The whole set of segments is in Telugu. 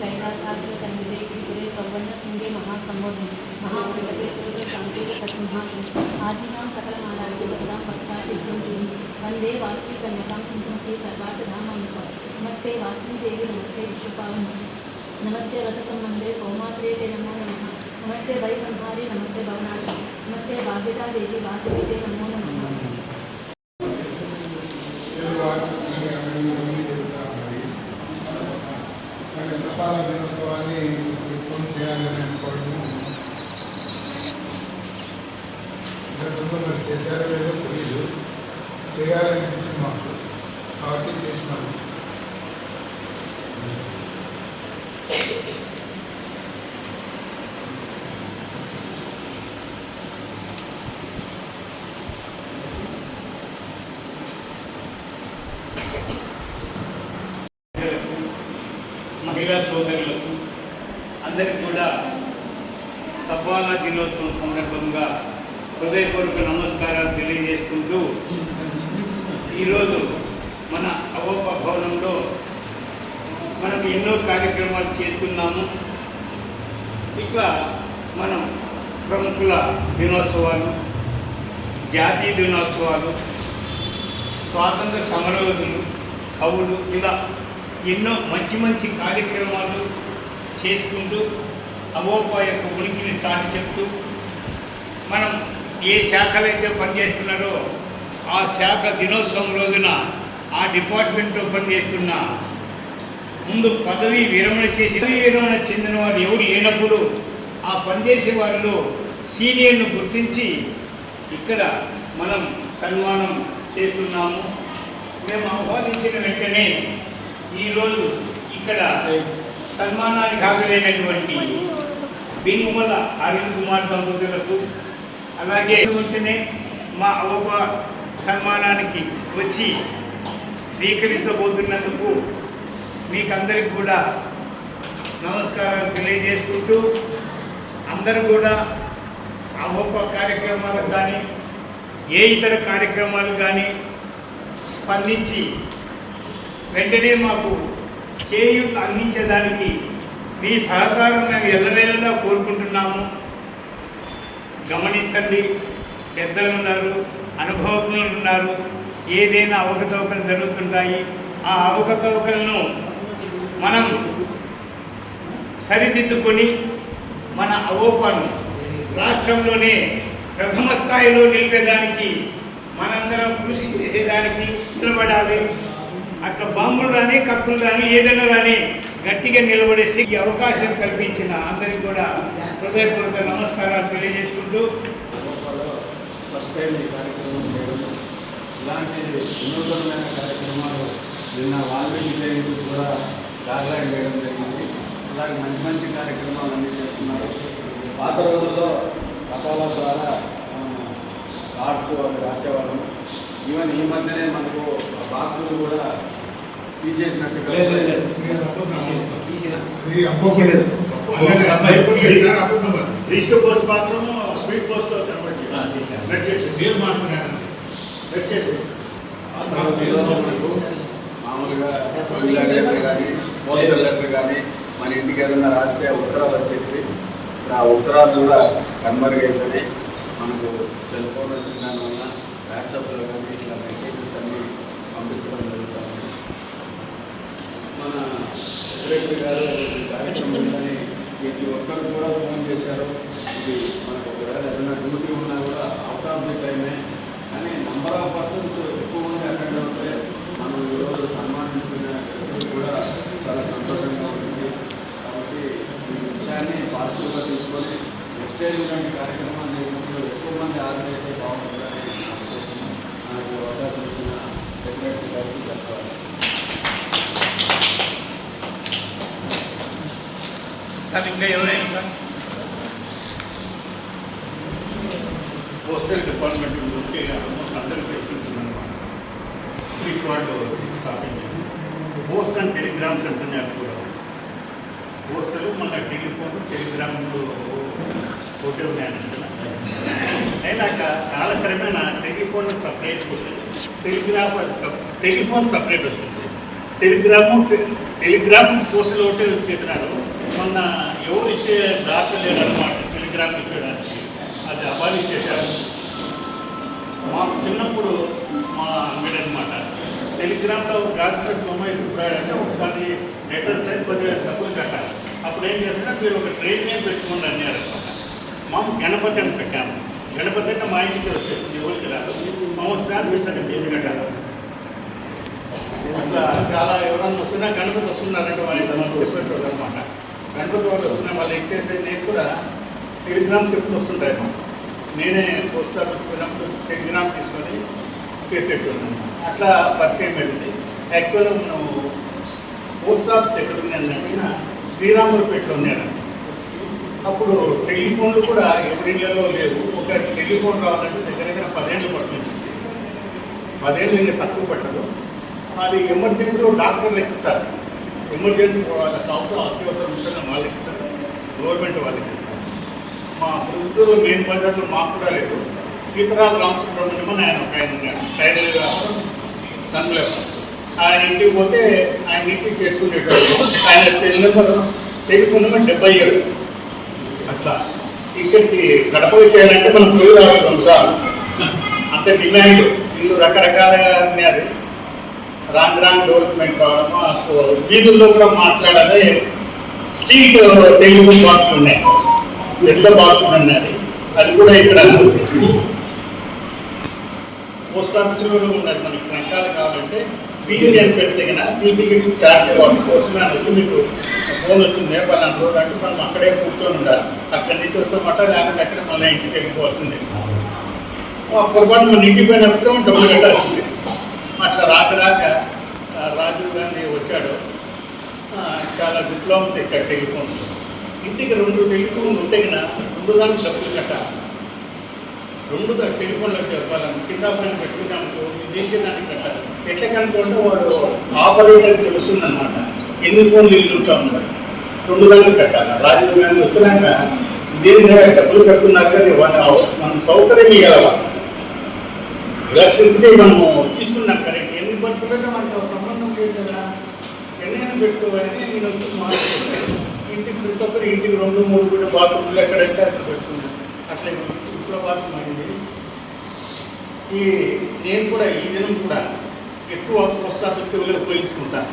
कैलासाचे संगीते कृपुरे सौवर्णसिंगे महासम्बोधन महाप्रगते सकल तस्महासि आसीनां सकलमालाढ्य वंदे भक्ताभ्यं वंदे वासुकीकन्यकां सिंहं ते सर्वार्थधामनुप नमस्ते वासुदेवी नमस्ते विश्वपावन नमस्ते वंदे कौमात्रे ते नमो नम नमस्ते वैसंहारे नमस्ते भवनाथ नमस्ते भाग्यता देवी वासुकी नमो नमः సందర్భంలో మరి చేశారో లేదో తెలియదు చేయాలనిపించింది మాకు. కాబట్టి చేసినాము మహిళా సోదరులకు అందరికీ కూడా తపాలా దినోత్సవం సందర్భంగా హృదయపూర్వక నమస్కారాలు తెలియజేసుకుంటూ ఈరోజు మన అవోప భవనంలో మనం ఎన్నో కార్యక్రమాలు చేస్తున్నాము ఇట్లా మనం ప్రముఖుల దినోత్సవాలు జాతీయ దినోత్సవాలు స్వాతంత్ర సమరయోధులు కవులు ఇలా ఎన్నో మంచి మంచి కార్యక్రమాలు చేసుకుంటూ అవోపా యొక్క ఉనికిని చాటి చెప్తూ మనం ఏ శాఖలైతే పనిచేస్తున్నారో ఆ శాఖ దినోత్సవం రోజున ఆ డిపార్ట్మెంట్లో పనిచేస్తున్న ముందు పదవి విరమణ చేసి పదవి విరమణ చెందిన వారు ఎవరు లేనప్పుడు ఆ పనిచేసే వారిలో సీనియర్ను గుర్తించి ఇక్కడ మనం సన్మానం చేస్తున్నాము. మేము ఆహ్వానించిన వెంటనే ఈరోజు ఇక్కడ సన్మానానికి హాజరైనటువంటి బింగుమల అరుణ్ కుమార్ దంపతులకు అలాగే వెంటనే మా అవ్వ సన్మానానికి వచ్చి స్వీకరించబోతున్నందుకు మీకందరికి కూడా నమస్కారాలు తెలియజేసుకుంటూ అందరూ కూడా అవప కార్యక్రమాలకు కానీ ఏ ఇతర కార్యక్రమాలు కానీ స్పందించి వెంటనే మాకు చేయు అందించేదానికి మీ సహకారం మేము ఎల్లవేళలా కోరుకుంటున్నాము. గమనించండి పెద్దలు ఉన్నారు అనుభవజ్ఞులు ఉన్నారు ఏదైనా అవకతవకలు జరుగుతుంటాయి. ఆ అవకతవకలను మనం సరిదిద్దుకొని మన అవోపాలను రాష్ట్రంలోనే ప్రథమ స్థాయిలో నిలిపేదానికి మనందరం కృషి చేసేదానికి నిలబడాలి. అట్లా బాంబులు కానీ కప్పులు కానీ ఏదైనా కానీ గట్టిగా నిలబడేసి ఈ అవకాశం కల్పించిన అందరికీ కూడా హృదయపూర్వక నమస్కారాలు తెలియజేసుకుంటూ. ఫస్ట్ టైం ఈ కార్యక్రమం చేయడం. ఇలాంటి వినూతనమైన కార్యక్రమాలు నిన్న వాల్మీకి జయంతి కూడా గార్లాండ్ చేయడం జరిగింది. అలాగే మంచి మంచి కార్యక్రమాలు అన్నీ చేస్తున్నారు. పాత రోజుల్లో తపాలా ద్వారా కార్డ్స్ అవి రాసేవాళ్ళం ఈవెన్ ఈ మధ్యనే మనకు ఆ బాక్సులు కూడా పోస్ట్ మాత్రం పోస్ట్ మామూలుగా లెటర్ కానీ పోస్టల్ లెటర్ కానీ మన ఇంటికి ఏదైనా రాస్తే ఆ ఉత్తరాలు వచ్చేవి నా ఉత్తరాలు కూడా కన్మరుగైపోయి మనకు సెల్ ఫోన్ వచ్చిన దానివల్ల వాట్సాప్లో కానీ ఇట్లా మెసేజెస్ అన్నీ పంపించడం జరుగుతుంది. మన సెక్రటరీ గారు ఈ ప్రతి ఒక్కరు కూడా ఫోన్ చేశారు. ఇది మనకు ఒకవేళ ఏదైనా డ్యూటీ ఉన్నా కూడా అవుట్ ఆఫ్ ది టైమే కానీ నంబర్ ఆఫ్ పర్సన్స్ ఎక్కువ మంది అటెండ్ అవుతే మనం ఈరోజు సన్మానించుకునే కూడా చాలా సంతోషం విషయాన్ని పాజిటివ్గా తీసుకొని నెక్స్ట్ టైం ఇలాంటి కార్యక్రమాలు చేసినప్పుడు ఎక్కువ మంది ఆర్గనైజ్ అయితే బాగుంటుందని నా ఉద్దేశం. నాకు అవకాశం ఇచ్చిన సెక్రటరీ గారికి ధన్యవాదాలు సార్ ఇంకా ఎవరైనా సార్? పోస్ట్ పోస్టల్ డిపార్ట్మెంట్ గురించి ఆల్మోస్ట్ అందరికీ తెలిసి ఉంటుంది అనమాట బ్రిటిష్ వాళ్ళు స్థాపించారు. పోస్ట్ అండ్ టెలిగ్రామ్స్ అంటున్నారు కూడా పోస్టల్ మన టెలిఫోన్ టెలిగ్రామ్లు ఒకటే ఉన్నాయని అయినాక కాలక్రమేణా టెలిఫోన్ సపరేట్ వచ్చింది టెలిగ్రాఫ్ టెలిఫోన్ సపరేట్ వచ్చింది టెలిగ్రాము టెలిగ్రామ్ పోస్టులు ఒకటే చేసినారు మొన్న ఎవరు ఇచ్చే దాఖలు లేదన్నమాట టెలిగ్రామ్ ఇచ్చేదానికి అది అబాలి చేశారు మాకు చిన్నప్పుడు మా అంగడి అనమాట టెలిగ్రామ్లో గాడ్సెట్ సోమయ్య సుబ్రాయుడు అంటే ఒక పది లెటర్స్ పదివేల డబ్బులు కట్టాలి. అప్పుడు ఏం చేస్తున్నా మీరు ఒక ట్రేడ్ నేమ్ పెట్టుకోండి అన్నారు. అనమాట మాకు గణపతి అని పెట్టాము. గణపతి అంటే మా ఇంటికి వచ్చేసింది ఊరికి రాదు. మా వచ్చినా మీ సరే ఫీజు కట్టాలి? అట్లా చాలా ఎవరన్నా వస్తున్నా గణపతి వస్తున్నారంటే వాళ్ళు మాకు చెప్పేటోళ్ళు అనమాట గణపతి వాళ్ళు వస్తున్నా వాళ్ళు ఇచ్చేసే నేను కూడా టెలిగ్రామ్స్ ఎప్పుడు వస్తుంటాయి మాకు. నేనే పోస్ట్ ఆఫీస్ పోయినప్పుడు టెలిగ్రామ్ తీసుకొని చేసేటోళ్ళు అట్లా పరిచయం అయింది. యాక్చువల్గా మనం పోస్ట్ ఆఫీస్ ఎక్కడ అంటున్నా శ్రీరాములపేటలో ఉన్నారండి అప్పుడు టెలిఫోన్లు కూడా ఎవరిళ్ళలో లేవు. ఒక టెలిఫోన్ రావాలంటే దగ్గర దగ్గర పదేళ్ళు పడుతుంది. పదేళ్ళు ఇంకా తక్కువ పట్టదు. అది ఎమర్జెన్సీలో డాక్టర్లు ఎక్కిస్తారు. ఎమర్జెన్సీ వాళ్ళకి అవసరం అత్యవసరం ఉంటుందని వాళ్ళకి గవర్నమెంట్ వాళ్ళకి మా గుంటూరు మెయిన్ బజార్లో మాకు కూడా లేదు. సీతారాం రామసుబ్రహ్మణ్యం అని ఆయన ఒక ఆయన ఉన్నాడు టైలర్ రంగులేవు ఆయన ఇంటికి పోతే ఆయన ఇంటికి చేసుకునేటప్పుడు ఆయన సెల్ నెంబర్ టెలిఫోన్ నెంబర్ డెబ్బై ఏడు. అట్లా. ఇక్కడికి గడప చేయాలంటే మనం పోయి రాస్తున్నాం సార్. అంత డిమాండ్. వీళ్ళు రకరకాలుగా అది. రాంగ్ రాంగ్ డెవలప్మెంట్ రావడము వీధుల్లో కూడా మాట్లాడాలి. స్ట్రీట్ టెలిఫోన్ బాక్స్ ఉన్నాయి. పెద్ద బాక్స్ ఉన్నది అది. కూడా ఇక్కడ పోస్ట్ ఆఫీస్లో కూడా ఉన్నది. మనకి రకాలు కావాలంటే బీజీ అని పెడితే కన్నా బీపీకి ఛార్జ్ వాటి కోసం అని వచ్చి మీకు ఫోన్ వచ్చింది పలానా రోజు అంటే మనం అక్కడే కూర్చొని ఉండాలి. అక్కడి నుంచి వస్తామట లేకుంటే అక్కడ మళ్ళీ ఇంటికి వెళ్ళిపోవాల్సిందే. పొరపాటు మన ఇంటికి పోయినప్పుడు డబ్బులు కట్టాల్సింది. అట్లా రాక రాక రాజీవ్ గాంధీ వచ్చాడు. చాలా డిప్లొమా తెచ్చాడు టెలిఫోన్ ఇంటికి రెండు టెలిఫోన్లు ఉంటే కన్నా రెండు దానికి డబ్బులు కట్టాలి. రెండు టెలిఫోన్లకు చెప్పాలని కింద పైన పెట్టుకున్నాము దేనికి దానికి కట్టాలి ఎట్లా కనుక్కుంటే వాడు ఆపరేటర్ తెలుస్తుంది అనమాట ఎన్ని ఫోన్లు ఇల్లు ఉంటా ఉంటాయి రెండు దానికి కట్టాలి? రాజీవ్ గాంధీ వచ్చినాక దీని డబ్బులు కట్టున్నారు కదా వాళ్ళ మనం సౌకర్యం ఇవ్వాలి? ఎలక్ట్రిసిటీ మనము తీసుకున్నాం కరెంట్ ఎన్ని బతుకులైతే మనకు సంబంధం లేదు కదా. ఎన్నైనా పెట్టుకోవాలని నేను వచ్చి మాట్లాడుతున్నాను ఇంటికి ప్రతి ఒక్కరు ఇంటికి రెండు మూడు కూడా బాత్రూమ్లు ఎక్కడంటే అక్కడ పెట్టుకున్నాం. అట్లే ప్రభావితమైంది ఈ నేను కూడా ఈ దినం కూడా ఎక్కువ పోస్ట్ ఆఫీసులో ఉపయోగించుకుంటాను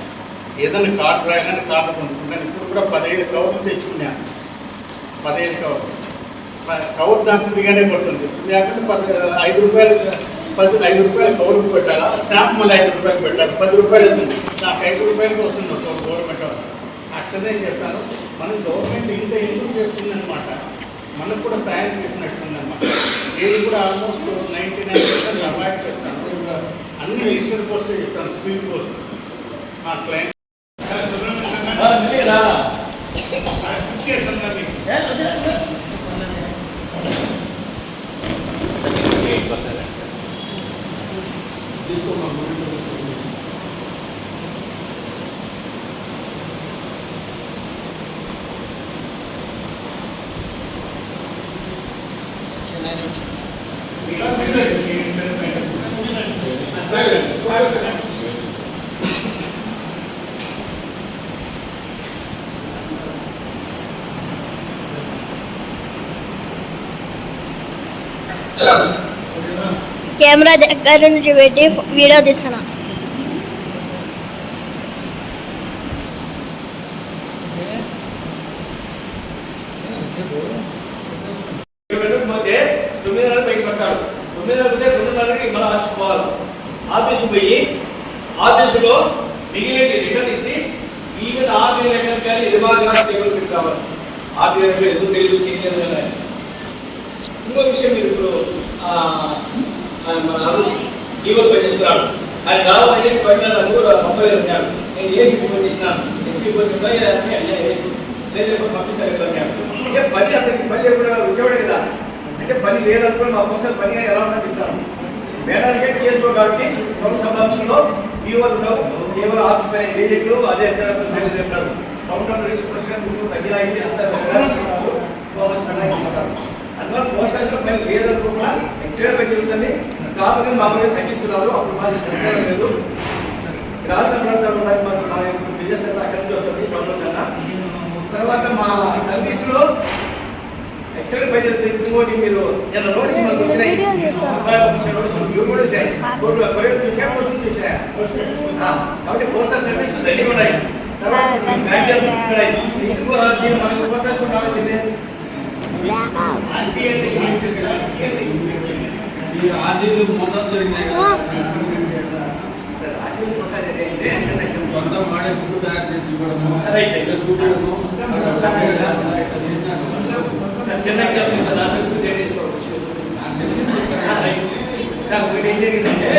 ఏదైనా కార్డు రాయాలని కార్డు కొనుక్కుంటాను ఇప్పుడు కూడా పదహైదు కవర్లు తెచ్చుకున్నాను పదహైదు కవర్లు. కవర్ నాకు ఫ్రీగానే పడుతుంది. లేకుంటే పది ఐదు రూపాయలు పది ఐదు రూపాయలు కవర్కి పెట్టాలా? స్టాంప్ మళ్ళీ ఐదు రూపాయలు పెట్టాలి. పది రూపాయలు అవుతుంది నాకు ఐదు రూపాయలకి వస్తుంది ఒక గవర్నమెంట్ అట్లనే చేస్తాను. మనం గవర్నమెంట్ ఇంత ఎందుకు చేస్తుంది అనమాట మనకు కూడా సాయం చేసినట్టు. నేను కూడా almost ninety nine percent avoid చేస్తాను అన్ని రిజిస్టర్ పోస్టే చేస్తాను స్పీడ్ పోస్ట్ మా క్లయింట్ ఓకేనా కెమెరా దగ్గర నుంచి పెట్టి వీడియో తీస్తున్నా. పైకి పడతాడు పోతే మనం ఆఫీస్ పోయి ఆఫీసులో మిగిలిన రిటర్న్ ఇస్తే ఈవెన్ ఆర్మీ లెక్కలు కానీ రిమార్క్ కావాలి ఎందుకు ఇంకో విషయం మీరు ఇప్పుడు ఆయన ఆ, మన అరుణ్ పని చేస్తున్నాడు ఆయన దాదాపు ఐదు పడినారు అది కూడా నేను ఏసీ ఫోన్ చేసినాను ఎస్పీ ఫోన్ ఏసీ అంటే పని అతనికి పని లేకుండా వచ్చేవాడే కదా. అంటే పని లేదనుకుని మా కోసం పని కానీ ఎలా ఉందని చెప్తాను. మేడానికే కాబట్టి ప్రభుత్వ సంబంధంలో ఈవోలు ఉండవు. ఈవోలు ఆఫీస్ పని ఏజెంట్లు అదే ఉంటారు కౌంటర్ రిజిస్ట్రేషన్ గుర్తు తగ్గినాయి అంతా అందువల్ల పోస్టర్స్లో పని లేదనుకోకుండా ఎక్స్రే పెట్టి ఉంటుంది స్టాఫ్గా మామూలుగా తగ్గిస్తున్నారు అప్పుడు మాది తెలుసుకోవడం లేదు. రాజకీయ ప్రాంతాల్లో మా యొక్క బిజినెస్ అంతా అక్కడి నుంచి వస్తుంది టౌన్లో కన్నా. తర్వాత మా సర్వీస్లో ఎక్స్రే పై ఇంకోటి మీరు నిన్న నోటీస్ మనకు వచ్చినాయి? మీరు కూడా వచ్చాయి కోర్టు కొరియర్ చూసా పోస్టులు చూసా కాబట్టి పోస్టల్ సర్వీస్ రెడీ ఉన్నాయి. తర్వాత మీ ఉన్నాయి మనకు పోస్టల్స్ కూడా వచ్చింది ఆర్టీఐ ఈ ఆర్డీలు మొత్తం జరిగినాయి కదా. సరే. సొంత వాడే బుక్ తయారు చేసి ఇవ్వడము చూపించడము సార్ సార్ ఒకటి ఏం జరిగిందంటే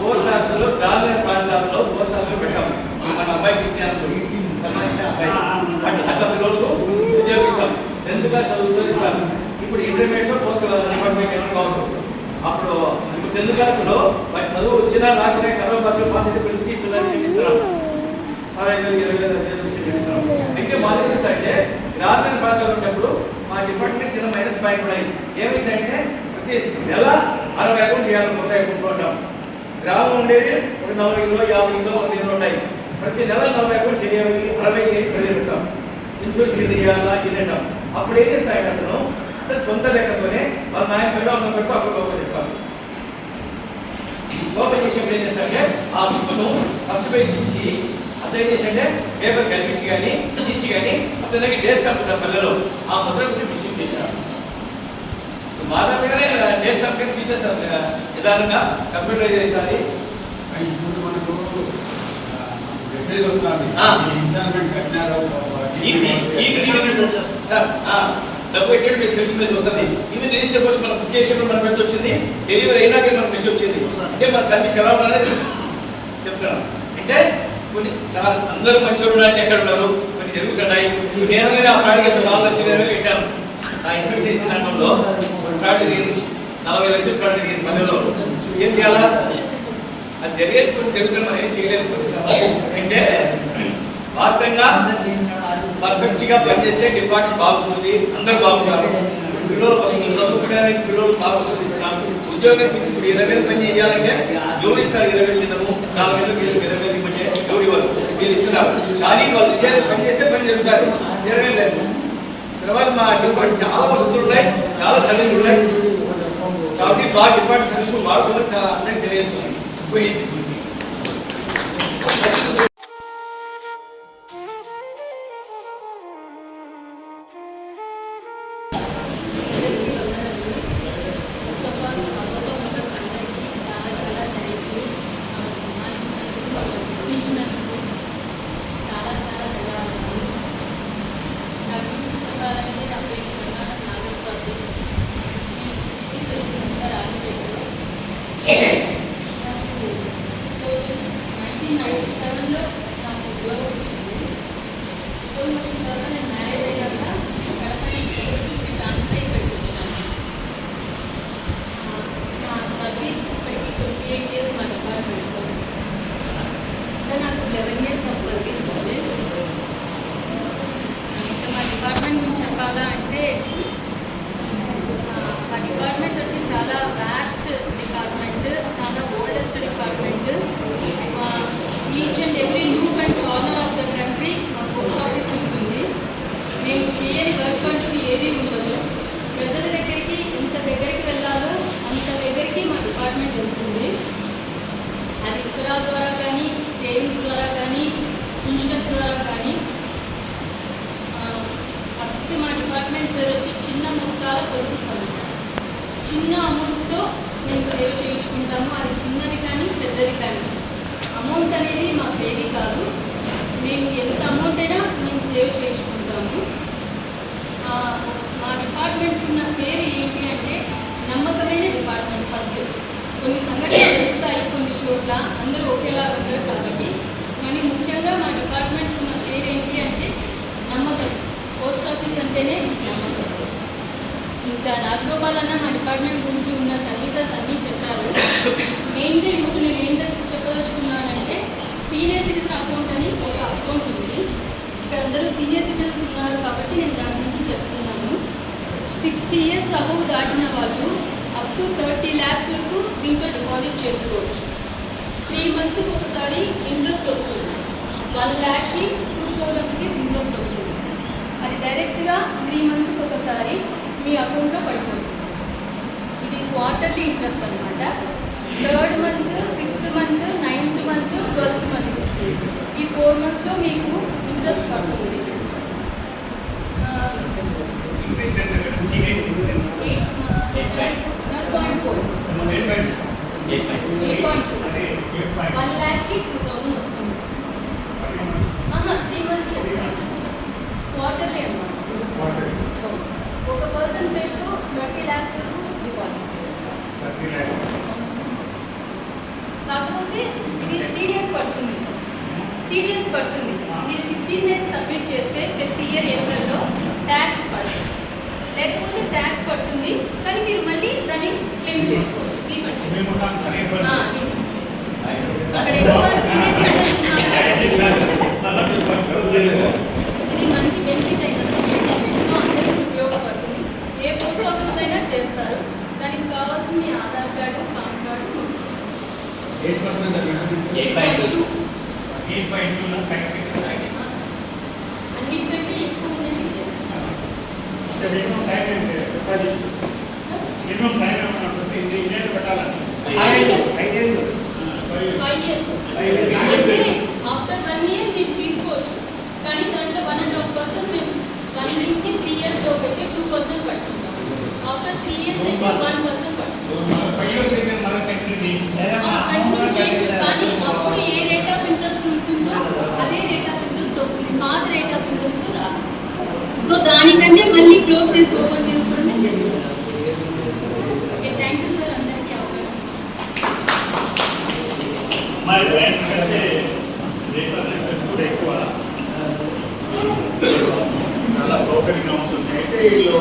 పోస్ట్ ఆఫీస్లో గ్రామీణ ప్రాంతాల్లో పోస్ట్ ఆఫీస్ పెట్టాము. మన అబ్బాయికి ఇచ్చినప్పుడు సంబంధించిన అబ్బాయి. అట్లా అట్లా పిల్లలకు ఉద్యోగం ఇస్తాం ఎందుకు చదువుతుంది ఇస్తాం ఇప్పుడు ఇంటర్మీడియట్ పోస్ట్ డిపార్ట్మెంట్ కావచ్చు. అప్పుడు ఇప్పుడు తెలుగు క్లాసులో వాటి చదువు వచ్చినా రాకుండా కరోనా భాషలో పాస్ అయితే పిలిచి పిల్లలు చెల్లిస్తున్నాం పదహైదు వేలు ఇరవై వేలు జీతం అయితే మా గ్రామీణ ప్రాంతాలు ఉన్నప్పుడు మా డిపార్ట్మెంట్ చిన్న మైనస్ పాయింట్ ఉన్నాయి ఏమైందంటే ప్రతి నెల అరవై అకౌంట్ చేయాలి కొత్త అకౌంట్ ఉంటాం గ్రామం ఉండేది ఒక నలభై కిలో యాభై కిలో పది కిలో ఉన్నాయి. ప్రతి నెల నలభై అకౌంట్ చేయాలి అరవై పది పెడతాం. ఇన్సూరెన్స్ చేయాలా ఇది అప్పుడు ఏం చేస్తాయంటే అతను సొంత లెక్కతోనే వాళ్ళ నాయన పేరు అమ్మ పెడుతూ అకౌంట్ ఓపెన్ చేస్తాం ఓపెన్ చేసినప్పుడు ఏం చేస్తాడంటే ఆ బుక్ను ఫస్ట్ పేజ్ ఇచ్చి అతను ఏం చేశాడంటే పేపర్ కనిపించి కానీ ఇచ్చి కానీ అతని దగ్గర డే స్టాంప్ ఉంటుంది పల్లెలో ఆ ముద్ర గురించి రిసీవ్ చేసినాడు మాదాపుగానే డే స్టాంప్ కానీ తీసేస్తారు కదా. నిదానంగా కంప్యూటర్ అవుతుంది ఇప్పుడు మనకు మెసేజ్ వస్తుంది ఇన్స్టాల్మెంట్ కట్టినారు సార్ డబ్బు ఎక్కడ మీ సెల్ఫ్ మెసేజ్ వస్తుంది. ఇవి రిజిస్టర్ పోస్ట్ మనం బుక్ చేసినప్పుడు మన ఎంత వచ్చింది? డెలివరీ అయినాక మనకు మెసేజ్ వచ్చింది. అంటే మన సర్వీస్ ఎలా ఉండాలి? చెప్తున్నాను అంటే కొన్ని సార్ అందరూ మంచిగా అంటే ఎక్కడ ఉన్నారు? కొన్ని జరుగుతున్నాయి. నేను కానీ ఆ ఫ్రాడ్ కేసు నాలుగు లక్షలు ఇరవై పెట్టాను. నా ఇన్సూరెన్స్ చేసిన దాంట్లో ఫ్రాడ్ జరిగింది నలభై లక్షలు ఫ్రాడ్ జరిగింది మధ్యలో. ఏం చేయాలా? అది జరిగేది కొన్ని జరుగుతున్నాం అనేది ఏం చేయలేదు కొన్నిసార్లు అంటే వాస్తవంగా పర్ఫెక్ట్గా పనిచేస్తే డిపార్ట్మెంట్ బాగుంటుంది అందరూ బాగుంటారు. పిల్లలు వస్తుంది చదువుకోవడానికి పిల్లలు బాగా వస్తున్నాం ఉద్యోగం ఇచ్చి ఇప్పుడు ఇరవై వేలు పని చేయాలంటే ఎవరు ఇస్తారు ఇరవై వేలు జీతము నాలుగు వేలు వీళ్ళకి ఇరవై వేలు ఇవ్వంటే ఎవరు ఇవ్వరు వీళ్ళు ఇస్తున్నారు. కానీ వాళ్ళు విజయాన్ని పని చేస్తే పని జరుగుతారు. ఇరవై లేదు. తర్వాత మా డిపార్ట్మెంట్ చాలా వస్తువులు ఉన్నాయి చాలా సర్వీసులు ఉన్నాయి. కాబట్టి మా డిపార్ట్మెంట్ సర్వీస్ వాడుకోవడం చాలా అందరికీ తెలియజేస్తున్నాయి ఉపయోగించుకుంటుంది అది ఉత్తరాల ద్వారా కానీ సేవింగ్స్ ద్వారా కానీ ఇన్సూరెన్స్ ద్వారా కానీ ఫస్ట్ మా డిపార్ట్మెంట్ పేరు వచ్చి చిన్న మొత్తాల పొదుపు సంస్థ. చిన్న అమౌంట్తో మేము సేవ్ చేయించుకుంటాము. అది చిన్నది కానీ పెద్దది కానీ. అమౌంట్ అనేది మాకు ఏది కాదు. మేము ఎంత అమౌంట్ అయినా మేము సేవ్ చేయించుకుంటాము. మా డిపార్ట్మెంట్ ఉన్న పేరు ఏంటి అంటే నమ్మకమైన డిపార్ట్మెంట్ ఫస్ట్ కొన్ని కొన్ని అందరూ ఒకేలా ఉంటారు కాబట్టి కానీ ముఖ్యంగా మా డిపార్ట్మెంట్ ఉన్న పేరు ఏంటి అంటే నమ్మకం. పోస్ట్ ఆఫీస్ అంటేనే నమ్మకం. ఇంకా నాతో అన్న మా డిపార్ట్మెంట్ గురించి ఉన్న సర్వీసెస్ అన్నీ చెప్పారు. మెయిన్గా ఇప్పుడు నేను ఏం చెప్పదలుచుకున్నానంటే సీనియర్ సిటిజన్ అకౌంట్ అని ఒక అకౌంట్ ఉంది. ఇక్కడ అందరూ సీనియర్ సిటిజన్స్ ఉన్నారు కాబట్టి నేను దాని గురించి చెప్తున్నాను. సిక్స్టీ ఇయర్స్ అబౌవ్ దాటిన వాళ్ళు అప్ టు థర్టీ ల్యాక్స్ వరకు దీంట్లో డిపాజిట్ చేసుకోవచ్చు. త్రీ మంత్స్కి ఒకసారి ఇంట్రెస్ట్ వస్తుంది. వన్ ల్యాక్కి టూ థౌజండ్ రూపీస్ ఇంట్రెస్ట్ వస్తుంది. అది డైరెక్ట్గా త్రీ మంత్స్కి ఒకసారి మీ అకౌంట్లో పడిపోతుంది. ఇది క్వార్టర్లీ ఇంట్రెస్ట్ అనమాట third month sixth month ninth month twelfth month ఈ ఫోర్ మంత్స్లో మీకు ఇంట్రెస్ట్ పడుతుంది. Seven point four eight point eight point two అదే వన్ ల్యాక్కి టూ థౌజండ్ వస్తుంది త్రీ మంత్స్కి ఒకసారి క్వార్టర్లీ అనమాట ఒక పర్సన్ పేరుతో థర్టీ ల్యాక్స్ వరకు డిపాజిట్ థర్టీ ల్యాక్స్ కాకపోతే ఇది టీడీఎస్ పడుతుంది టీడీఎస్ పడుతుంది. మీరు ఫిఫ్టీన్ డేస్ సబ్మిట్ చేస్తే ప్రతి ఇయర్ ఏప్రిల్లో ట్యాక్స్ పడుతుంది. లేకపోతే ట్యాక్స్ పడుతుంది కానీ మీరు మళ్ళీ దాన్ని క్లెయిమ్ చేసుకోవచ్చు. రీఫండ్. ఇది మంచి బెనిఫిట్ అయిన అందరికీ ఉపయోగపడుతుంది. ఏ పోస్ట్ ఆఫీస్ అయినా చేస్తారు. దానికి కావాల్సిన మీ Aadhaar card PAN card. Eight percent eight point two eight point two correct అన్నిటికంటే ఎక్కువ ఉన్నది చేస్తారు. మినిమం టైం ఏంటి పది మినిమం టైం ఏమన్నా ప్రతి ఇది నేను పెట్టాలండి ఐదేళ్ళు ఫైవ్ ఇయర్స్ ఐదు. అంటే ఆఫ్టర్ వన్ ఇయర్ మీరు తీసుకోవచ్చు కానీ దాంట్లో వన్ అండ్ హాఫ్ పర్సెంట్ మేము వన్ నుంచి త్రీ ఇయర్స్ లోపు అయితే టూ పర్సెంట్ పట్టుకుంటాం ఆఫ్టర్ త్రీ ఇయర్స్ అయితే వన్ పర్సెంట్ పట్టుకుంటాం ఫైవ్ ఇయర్స్ అయితే మళ్ళీ కంటిన్యూ కంటిన్యూ చేయొచ్చు కానీ అప్పుడు ఏ రేట్ ఆఫ్ ఇంట్రెస్ట్ ఉంటుందో అదే రేట్ ఆఫ్ పాత రేట్ ఆఫ్ ఇంట్రెస్ట్ రాదు. సో దానికంటే మళ్ళీ క్లోజ్ చేసి ఓపెన్ చేసుకోవడమే best okay thank you sir అందరికీ అవకాశం మా బ్యాంక్ అంటే రేట్ ఆఫ్ ఇంట్రెస్ట్ కూడా ఎక్కువ. చాలా సౌకర్యంగా ఉంటుంది అయితే వీళ్ళు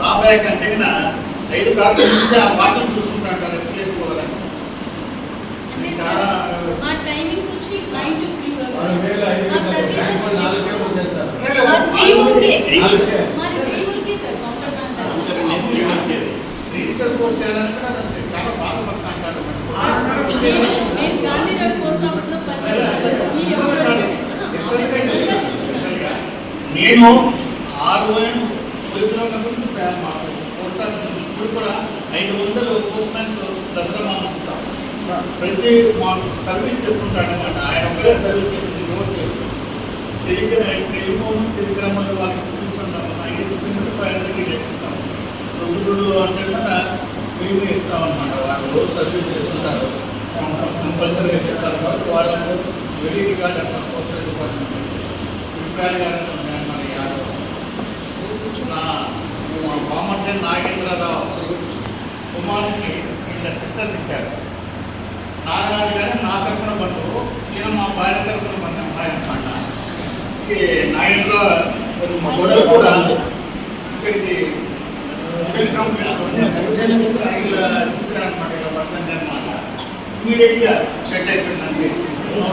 రా బ్యాంక్ అంటే నా ఐదు నుంచి ఆ వాటిని చూసుకుంటారు ఎత్తులేసుకోవాలని అంటే చాలా మా టైమింగ్స్ వచ్చి నైన్ టు త్రీ నేను నేను ఆరు వేలు వయసులో ఉన్నప్పుడు ప్రా- ఇప్పుడు కూడా ఐదు వందలు పోస్ట్ దసరా ప్రతి మా సర్వీస్ చేసుకుంటాడు అనమాట ఆయన ఒకటే సర్వీస్ టెలిఫోన్ టెలిగ్రామ్లో వాళ్ళకి చూపిస్తుంటాం ఐదు ఇస్తుంది ఫైవ్ హండ్రెడ్కి అంటే ఇస్తాం అనమాట వాళ్ళు రోజు సర్వీస్ చేస్తుంటారు కంపల్సరీగా చెప్తారు కాబట్టి వాళ్ళకు వెరీ రికార్డ్ అనమాట పోస్టల్ డిపార్ట్మెంట్ మన యాదవ్ నా మా బామర్దే నాగేంద్రరావు కుమారుడికి వీళ్ళ సిస్టర్ ఇచ్చారు నాగరాజు గారు నా తరఫున బంధువు ఈయన మా భార్య తరఫున బంధు అమ్మాయి అన్నమాట ఈ నాగేంద్రరావు గొడవ కూడా ఇక్కడికి తీసుకురానమాట ఇలా పడుతుంది అనమాట ఇమీడియట్గా సెట్ అయిపోయిందండి నో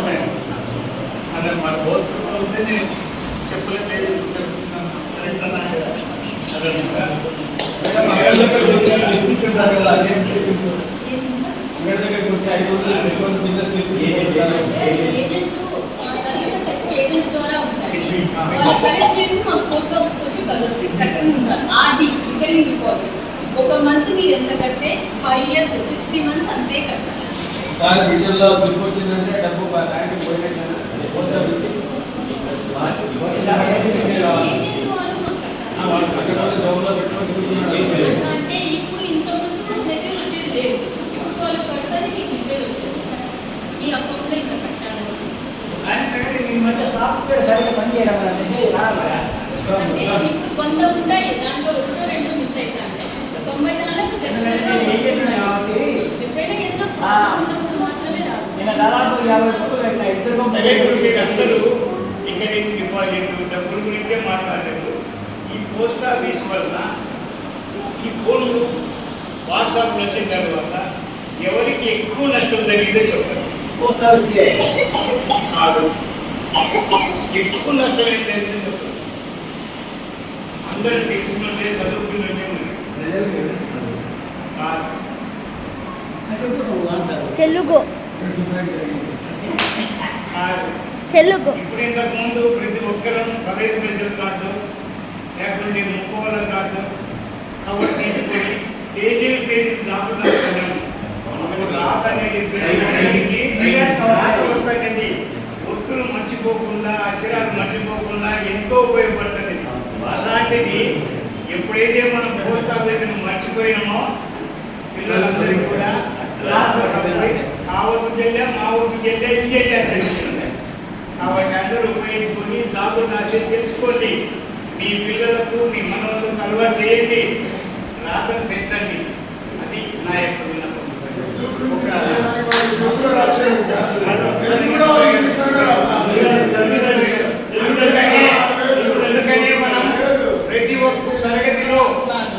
అదనమాట ఉంటే నేను చెప్పలేదు మేడం, దగ్గరకు వచ్చి సార్? ఐదు వందలు పెట్టుకొని చిన్న స్లిప్ ఒక మంత్ మీరు ఎంత కడితే ఫైవ్ ఇయర్స్ సిక్స్టీ మంత్స్ అంతే కట్టాలి ఒకసారి విషయంలో స్లిప్ వచ్చిందంటే డబ్బు బ్యాంక్ పోయినట్లేనా పోస్ట్ ఆఫీస్కి పోస్ట్ ఆఫీస్కి రావాలి. ఏజెంట్ వాళ్ళు మాకు ఆ, కట్టాలి వాళ్ళు అక్కడ వాళ్ళు జోబులో పెట్టుకొని కూర్చున్నారు. అంటే ఇప్పుడు ఇంతకుముందు మెసేజ్ వచ్చేది లేదు ఇప్పుడు వాళ్ళు కడితే మీకు మెసేజ్ వచ్చేది మీ అకౌంట్లో ఇంత కట్టాలి అంటే ఇప్పుడు కొంత ఉంటాయి దాంట్లో ఒకటో రెండు మిస్ అవుతాయి తొంభై నాలుగు ఖచ్చితంగా వస్తున్నాయి. ఎప్పుడైనా ఏదైనా ప్రాబ్లం ఉన్నప్పుడు మాత్రమే రాదు దయచేసి మీరు అందరూ ఇక్కడ నుంచి డిపాజిట్ డబ్బుల గురించే మాట్లాడలేదు ఈ పోస్ట్ ఆఫీస్ వల్ల ఈ ఫోన్లు వాట్సాప్ వచ్చిన తర్వాత ఎవరికి ఎక్కువ నష్టం జరిగిందో చెప్పండి కాదు. ఎక్కువ నష్టం ఏం జరిగిందో చెప్పండి అందరూ తెలిసినట్టే చదువుకున్నట్టే సెల్లుగో సెల్లుగో ఇప్పుడు ఇంతకు ముందు ప్రతి ఒక్కరూ పదహైదు పైసల కార్డు లేకుంటే ముక్కోల కార్డు కవర్ తీసుకొని పేజీలు పేజీలు దాపుతున్నాం రాత అనేది ప్రతిదానికి మర్చిపోకుండా అక్షరాలు మర్చిపోకుండా ఎంతో ఉపయోగపడుతుంది అలాంటిది ఎప్పుడైతే మనం పోస్ట్ ఆఫీసును మర్చిపోయినామో పిల్లలందరికీ కూడా ఆ ఊరికి వెళ్ళా మా ఊరికి వెళ్ళా ఇది వెళ్ళా కాబట్టి అందరూ ఉపయోగించుకొని జాబు రాసి తెలుసుకోండి. మీ పిల్లలకు మీ మనవలకు అలవాటు చేయండి. రాతను పెంచండి. అది నా యొక్క విన్నపం ఎందుకని ఎందుకని మనం ప్రతి ఒక్క తరగతిలో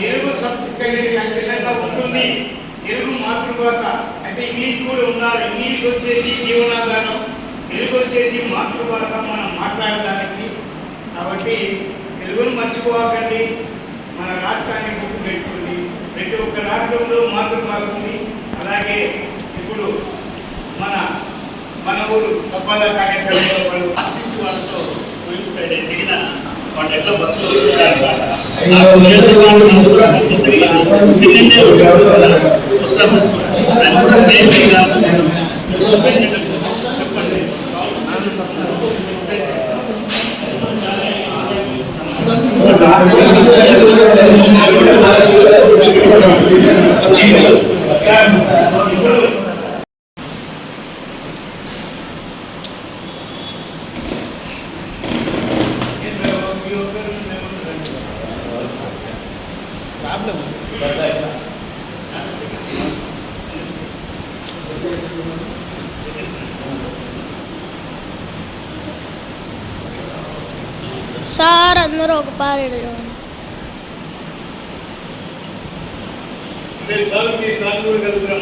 తెలుగు సబ్జెక్ట్ అనేది తెలుగు మాతృభాష అంటే ఇంగ్లీష్ కూడా ఉన్నారు ఇంగ్లీష్ వచ్చేసి జీవనాధారం. తెలుగు వచ్చేసి మాతృభాష మనం మాట్లాడడానికి. కాబట్టి తెలుగును మర్చిపోకండి మన రాష్ట్రాన్ని గుర్తు పెట్టుకుంది ప్రతి ఒక్క రాష్ట్రంలో మాతృభాష ఉంది. అలాగే ఇప్పుడు మన మన ఊరు తప్పల కార్యక్రమంలో వాళ్ళు ఆఫీసు వాళ్ళతో పోయిన సైడ్ దిగిన వాళ్ళు ఎట్లా బస్సులో వస్తున్నారు ఆ పిల్లలు వాళ్ళు ముందు కూడా చిన్నండే వస్తున్నారు. అది కూడా సేమ్ అయినా చెప్పండి సార్ అందరూ ఒక పారేడు మీరు మీ కూడా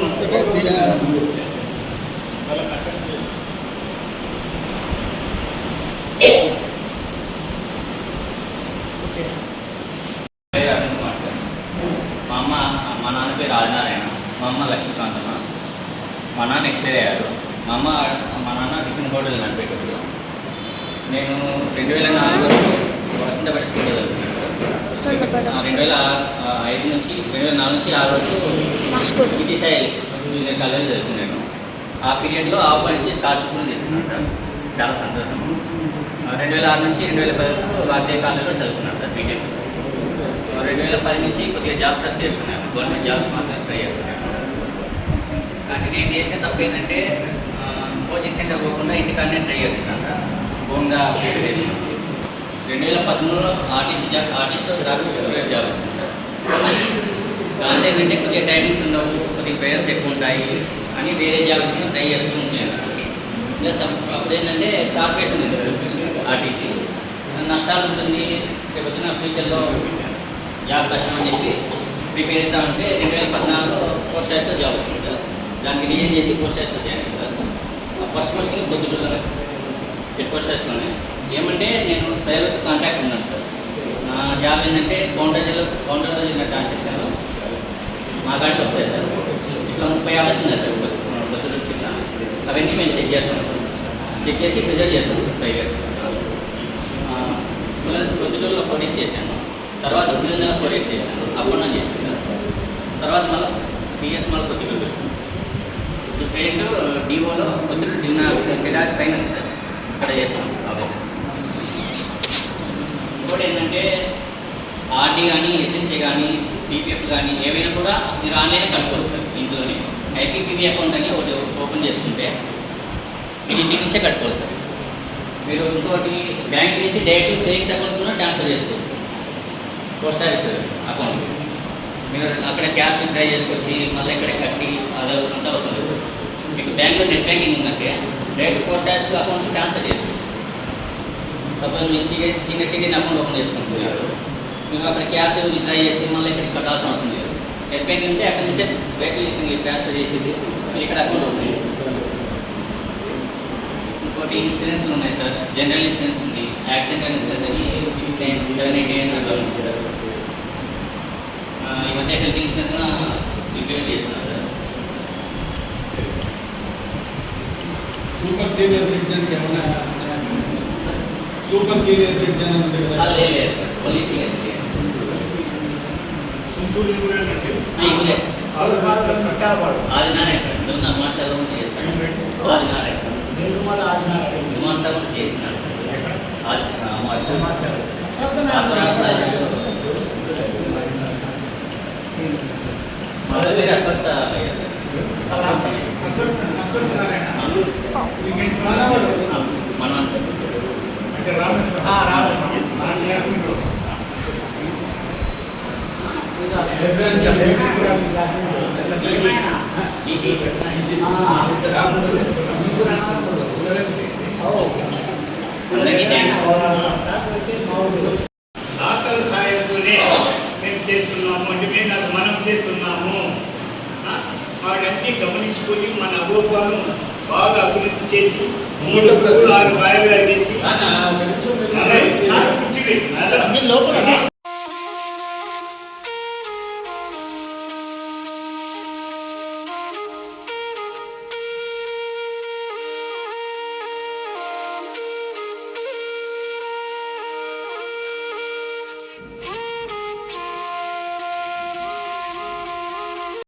అమ్మ మా నాన్న పేరు ఆదినారాయణ మా అమ్మ లక్ష్మీకాంతమ్మ. మా నాన్న ఎక్స్పైర్ అయ్యారు. మా అమ్మ మా నాన్న టిఫిన్ హోటల్ నడిపేటప్పుడు నేను రెండు వేల నాలుగులో వసంతపేట స్కూల్లో చదువుతున్నాను సార్. రెండు వేల ఐదు నుంచి రెండు వేల నాలుగు నుంచి ఆరు వరకు సిటీ సాయి జూనియర్ కాలేజ్ చదువుకున్నాను ఆ పీరియడ్లో ఆఫర్ ఇచ్చి స్కాలర్షిప్ తీసుకున్నాను సార్. చాలా సంతోషం. రెండు వేల ఆరు నుంచి రెండు వేల పది వరకు వాద్య కాలేజ్లో చదువుకున్నాను సార్ బీటెక్ రెండు వేల పది నుంచి కొద్దిగా జాబ్ సర్చ్ చేస్తున్నాను. గవర్నమెంట్ జాబ్స్ మాత్రం ట్రై చేస్తున్నాను. కానీ నేను చేసిన తప్పు ఏంటంటే కోచింగ్ సెంటర్ పోకుండా ఇంటికాడనే ట్రై చేస్తున్నాను సార్. ప్రిపరేషన్ రెండు వేల పదమూడులో ఆర్టీసీ జాబ్ ఆర్టీసీలో సూపర్వైజర్ జాబ్ వచ్చింది. సార్ దాంట్లో ఏంటంటే కొద్దిగా టైమింగ్స్ ఉండవు కొద్దిగా ప్రేయర్స్ ఎక్కువ ఉంటాయి అని వేరే జాబ్స్ కూడా ట్రై చేస్తూ ఉంటాను ప్లస్ అప్పుడు ఏంటంటే కార్పొరేషన్ ఆర్టీసీ. నష్టాలు ఉంటుంది రేపొద్దున ఫ్యూచర్లో జాబ్ కష్టం అని చెప్పి ప్రిపేర్ అవుతా ఉంటే రెండు వేల పద్నాలుగులో పోస్ట్ ఆఫీస్లో జాబ్ వచ్చింది సార్. దానికి డిజైన్ చేసి పోస్ట్ ఆఫీస్లో జాయిన్ సార్. ఫస్ట్ ఫస్ట్ బొద్దుటూరులో హెడ్ పోస్ట్ ఆఫీస్లోనే. ఏమంటే నేను ప్రజలతో కాంటాక్ట్ ఉన్నాను సార్. జాబ్ ఏంటంటే కౌంటర్లో కౌంటర్లో జరిగిన ట్రాన్సాక్షన్లో మా కాడికి వస్తాయి సార్. ఇట్లా ముప్పై అవర్స్ ఉన్నాయి సార్ బొద్దుటూరు కింద. అవన్నీ మేము చెక్ చేస్తాం సార్. చెక్ చేసి ప్రిజర్వ్ చేస్తాం సార్ ట్రై చేస్తాం పొద్దుటూరులో ఫోర్ చేశాను. తర్వాత పులిందల ఫోర్ చేశాను. అప్పుడు చేశాను సార్ తర్వాత మళ్ళీ పిఎస్ మళ్ళీ కొద్దిగా వచ్చాను పేరు పేరెంట్ డిఓలో పొద్దుటూరు డివిజన్ గిరాజ్ పైన సార్. అక్కడ చేస్తాం. ఇంకోటి ఏంటంటే ఆర్డీ కానీ ఎస్ఎస్సీ కానీ పీపీఎఫ్ కానీ ఏవైనా కూడా మీరు ఆన్లైన్ కట్టుకోవచ్చు సార్ ఇంట్లోనే ఐపీపీవీ అకౌంట్ అని ఒకటి ఓపెన్ చేసుకుంటే ఇంటి నుంచే కట్టుకోవచ్చు సార్. మీరు ఇంకోటి బ్యాంక్ నుంచి డైరెక్ట్ సేవింగ్స్ అకౌంట్ కూడా ట్రాన్స్ఫర్ చేసుకోవచ్చు సార్. Post office account. మీరు అక్కడ క్యాష్ విత్డ్రా చేసుకొచ్చి మళ్ళీ ఇక్కడ కట్టి అది అంత అవసరం లేదు సార్. మీకు బ్యాంక్లో నెట్ బ్యాంకింగ్ ఉందంటే direct post office account transfer చేసుకోవచ్చు. సపోజ్ మీ సీనియర్ సిటీని అకౌంట్ ఓపెన్ చేసుకుంటున్నారు మేము అక్కడ క్యాష్ ట్రై చేసి మళ్ళీ ఇక్కడికి కట్టాల్సిన అవసరం లేదు. నెట్ బ్యాంకింగ్ ఉంటే అక్కడ నుంచే వెహికల్ ట్రాన్స్ఫర్ చేసేసి మీరు ఇక్కడ అకౌంట్ ఓపెన్ చేయండి. ఇంకోటి ఇన్సూరెన్స్ ఉన్నాయి సార్. జనరల్ ఇన్సూరెన్స్ ఉంది. యాక్సిడెంట్ ఇన్సూరెన్స్ అని six nine seven eight nine అట్లా ఉంది సార్. ఈ మధ్య హెల్త్ ఇన్సూరెన్స్ కూడా ఇంప్లిమెంట్ చేస్తున్నారు సార్. సూపర్ సీనియర్ సిటిజన్కి ఏమన్నా సూపర్ సీనియర్ సిటిజన్ ఉంది అలా కదా? లేదు సార్. ఓన్లీ సీనియర్ సింధూరు సిటిజన్ నారాయణ సార్. అమాస్యాలో కూడా చేస్తాను ఆది నారాయణ సార్ విమానస్థ కూడా చేసినాడు ఆది అమాస్య ఆ తర్వాత మళ్ళీ అశ్వత్థ మనం డాక్టర్ చేస్తున్నాము అంటే మేము మనం చేస్తున్నాము వాటన్నీ గమనించుకొని మన అభూపాలను బాగా అభివృద్ధి చేసి మూడు ఆరు కాయలుగా చేసి ना ना ना ना ना ना